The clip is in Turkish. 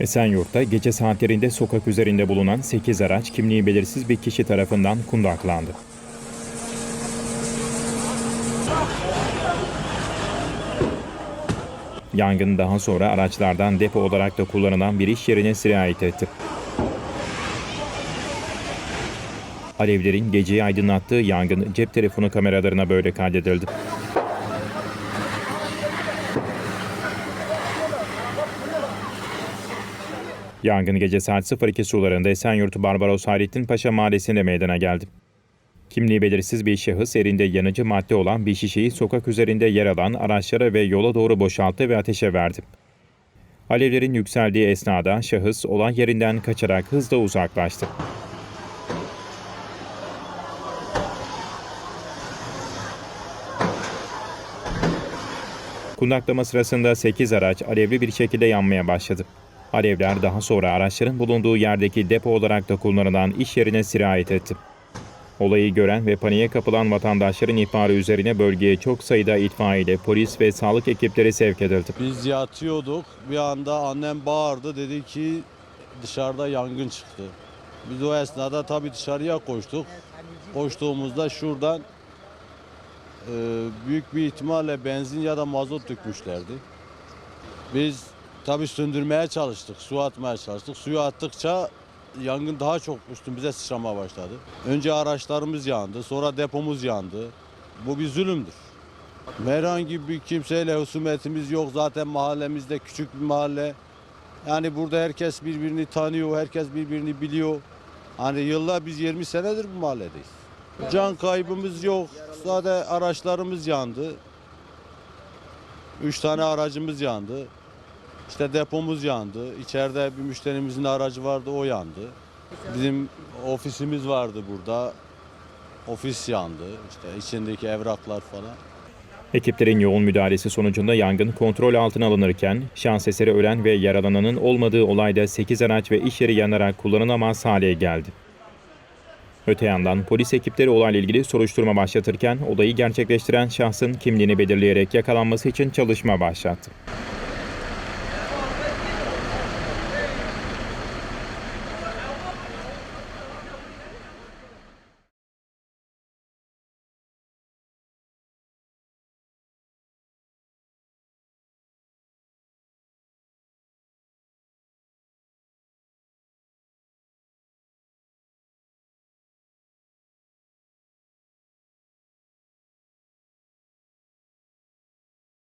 Esenyurt'ta gece saatlerinde sokak üzerinde bulunan 8 araç kimliği belirsiz bir kişi tarafından kundaklandı. Yangın daha sonra araçlardan depo olarak da kullanılan bir iş yerine sirayet etti. Alevlerin geceyi aydınlattığı yangın cep telefonu kameralarına böyle kaydedildi. Yangın gece saat 02 sularında Esenyurt Barbaros Hayrettin Paşa Mahallesi'nde meydana geldi. Kimliği belirsiz bir şahıs elinde yanıcı madde olan bir şişeyi sokak üzerinde yer alan araçlara ve yola doğru boşalttı ve ateşe verdi. Alevlerin yükseldiği esnada şahıs olay yerinden kaçarak hızla uzaklaştı. Kundaklama sırasında 8 araç alevli bir şekilde yanmaya başladı. Alevler daha sonra araçların bulunduğu yerdeki depo olarak da kullanılan iş yerine sirayet etti. Olayı gören ve paniğe kapılan vatandaşların ihbarı üzerine bölgeye çok sayıda itfaiye, polis ve sağlık ekipleri sevk edildi. Biz yatıyorduk. Bir anda annem bağırdı. Dedi ki dışarıda yangın çıktı. Biz o esnada tabii dışarıya koştuk. Koştuğumuzda şuradan e, büyük bir ihtimalle benzin ya da mazot dökmüşlerdi. Biz tabii söndürmeye çalıştık. Su atmaya çalıştık. Suyu attıkça yangın daha çok üstümüze sıçramaya başladı. Önce araçlarımız yandı. Sonra depomuz yandı. Bu bir zulümdür. Herhangi bir kimseyle husumetimiz yok. Zaten mahallemizde küçük bir mahalle. Yani burada herkes birbirini tanıyor, herkes birbirini biliyor. Hani yıllar biz 20 senedir bu mahalledeyiz. Can kaybımız yok. Sadece araçlarımız yandı. Üç tane aracımız yandı. İşte depomuz yandı. İçeride bir müşterimizin aracı vardı, o yandı. Bizim ofisimiz vardı burada. Ofis yandı. İşte içindeki evraklar falan. Ekiplerin yoğun müdahalesi sonucunda yangın kontrol altına alınırken şans eseri ölen ve yaralananın olmadığı olayda 8 araç ve iş yeri yanarak kullanılamaz hale geldi. Öte yandan polis ekipleri olayla ilgili soruşturma başlatırken olayı gerçekleştiren şahsın kimliğini belirleyerek yakalanması için çalışma başlattı.